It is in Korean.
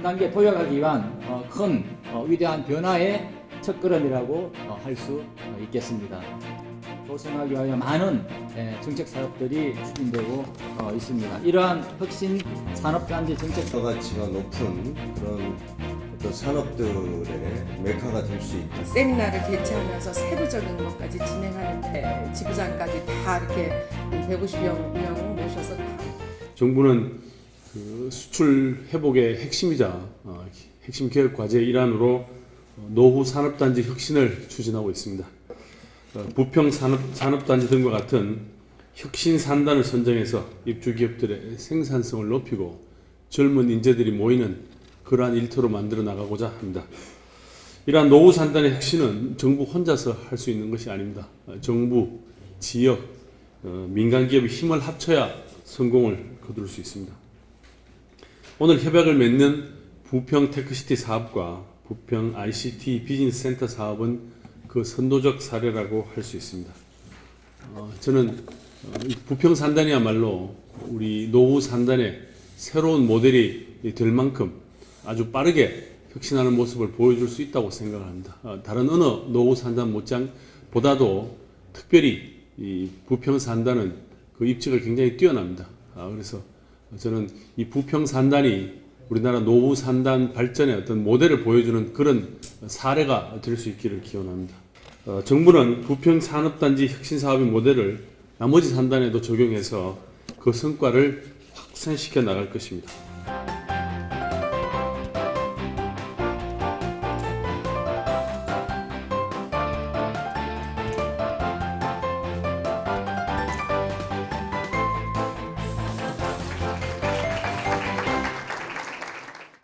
한 단계 도약하기 위한 어, 큰 어, 위대한 변화의 첫걸음이라고 어, 할수 있겠습니다. 조성하기 위하여 많은 예, 정책 사업들이 추진되고 어, 있습니다. 이러한 혁신 산업단지 정책 가치가 높은 그런 어떤 산업들의 메카가 될 수 있다. 세미나를 개최하면서 세부적인 것까지 진행하는데 지부장까지 다 이렇게 150여 명 모셔서 다 정부는 그 수출 회복의 핵심이자 어, 핵심 개혁 과제의 일환으로 어, 노후 산업단지 혁신을 추진하고 있습니다. 어, 부평 산업, 산업단지 등과 같은 혁신 산단을 선정해서 입주 기업들의 생산성을 높이고 젊은 인재들이 모이는 그러한 일터로 만들어 나가고자 합니다. 이러한 노후 산단의 혁신은 정부 혼자서 할 수 있는 것이 아닙니다. 어, 정부, 지역, 어, 민간 기업이 힘을 합쳐야 성공을 거둘 수 있습니다. 오늘 협약을 맺는 부평 테크시티 사업과 부평 ICT 비즈니스 센터 사업은 그 선도적 사례라고 할 수 있습니다. 어, 저는 어, 이 부평 산단이야말로 우리 노후 산단의 새로운 모델이 될 만큼 아주 빠르게 혁신하는 모습을 보여줄 수 있다고 생각합니다. 어, 다른 어느 노후 산단 못장 보다도 특별히 이 부평 산단은 그 입지가 굉장히 뛰어납니다. 아, 그래서 저는 이 부평 산단이 우리나라 노후 산단 발전의 어떤 모델을 보여주는 그런 사례가 될 수 있기를 기원합니다. 어, 정부는 부평 산업단지 혁신 사업의 모델을 나머지 산단에도 적용해서 그 성과를 확산시켜 나갈 것입니다.